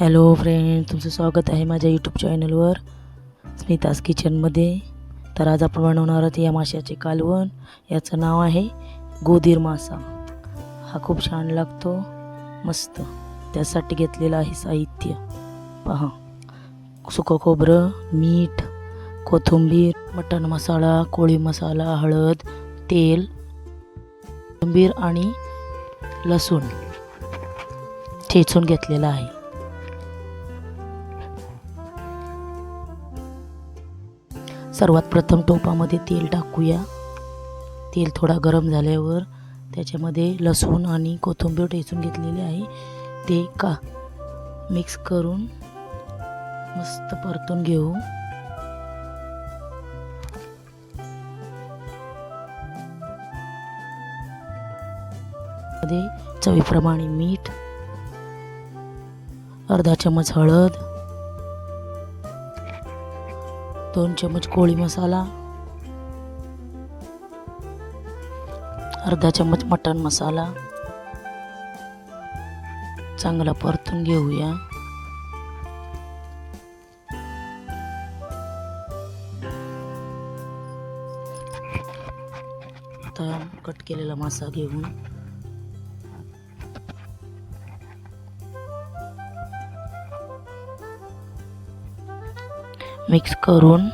Hello friend तुमचं स्वागत आहे माझ्या यूट्यूब चॅनलवर स्मिताज किचनमध्ये तर आज आपण बनवणार आहोत या माशाचे कालवण. याचं नाव आहे गोधीर मासा. हा खूप छान लागतो. मस्त. त्यासाठी घेतलेलं आहे साहित्य. पहा. सुकं खोबरं मीठ कोथिंबीर मटण मसाला कोळी मसाला हळद तेल कोथिंबीर आणि लसूण. ठेचून घेतलेला आहे. सर्वात प्रथम टोपामध्ये तेल टाकूया. तेल थोडा गरम झाल्यावर त्याच्यामध्ये लसूण आणि कोथिंबीर ठेचून घेतलेले आहे. ते का मिक्स करून मस्त परतून घेऊ. मध्ये चवीप्रमाणे मीठ अर्धा चमच हळद दोन चमच कोळी मसाला अर्धा चमच मटण मसाला चांगला परतून घेऊया. आता कट केलेला मासा घेऊन मिक्स करून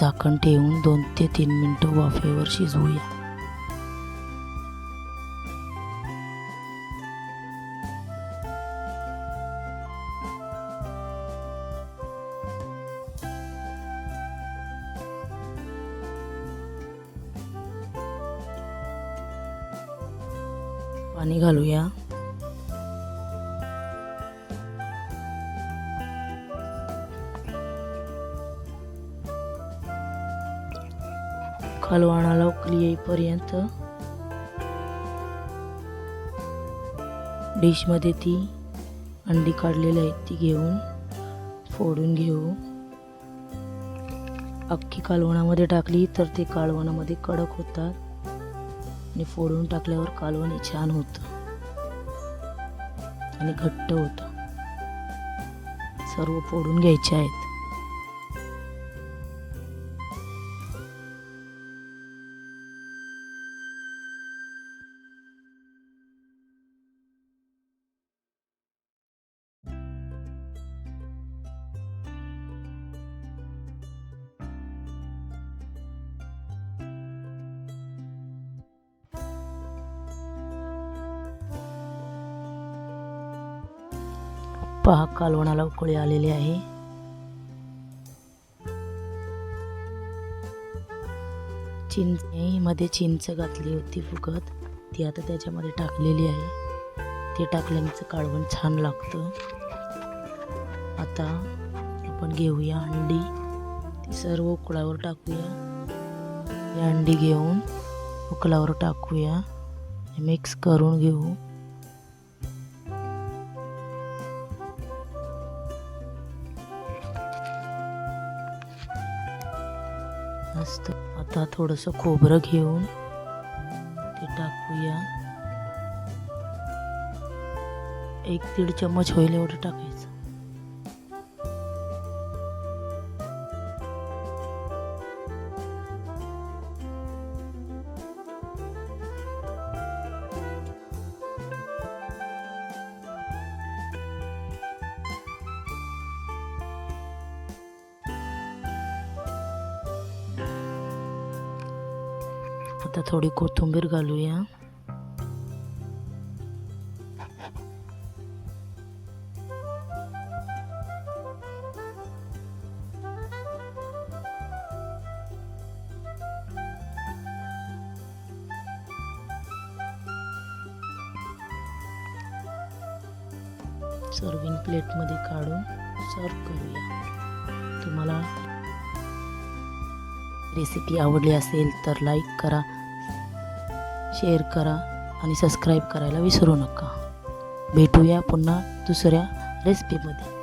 झाकण ठेवून दोन ते तीन मिनटं वाफेवर शिजवूया. पाणी घालूया. खलवाणाला उकली येईपर्यंत डिशमध्ये ती अंडी काढलेली आहेत ती घेऊन फोडून घेऊ. अख्खी कालवणामध्ये टाकली तर ते कालवणामध्ये कडक होतात. आणि फोडून टाकल्यावर कालवणी छान होतं. आणि घट्ट होतं. सर्व फोडून घ्यायचे आहेत. पहा कालवणाला उकळी आलेली आहे. चिंच मध्ये चिंच घातली होती फुकत ती आता त्याच्यामध्ये टाकलेली आहे. ते टाकल्याने कालवण छान लागतं. आता आपण घेऊया अंडी. ती सर्व उकळावर टाकूया. अंडी घेऊन उकळावर टाकूया. मिक्स करून घेऊ. मस्त आता थोडंसं खोबरं घेऊन ते टाकूया. एक दीड चम्मच होईल एवढं टाकायचं. आता थोडी कोथिंबीर घालूया. सर्विंग प्लेटमध्ये काढून सर्व करूया. तुम्हाला रेसिपी आवडली असेल तर लाईक करा. शेअर करा आणि सबस्क्राईब करायला विसरू नका. भेटूया पुन्हा दुसऱ्या रेसिपीमध्ये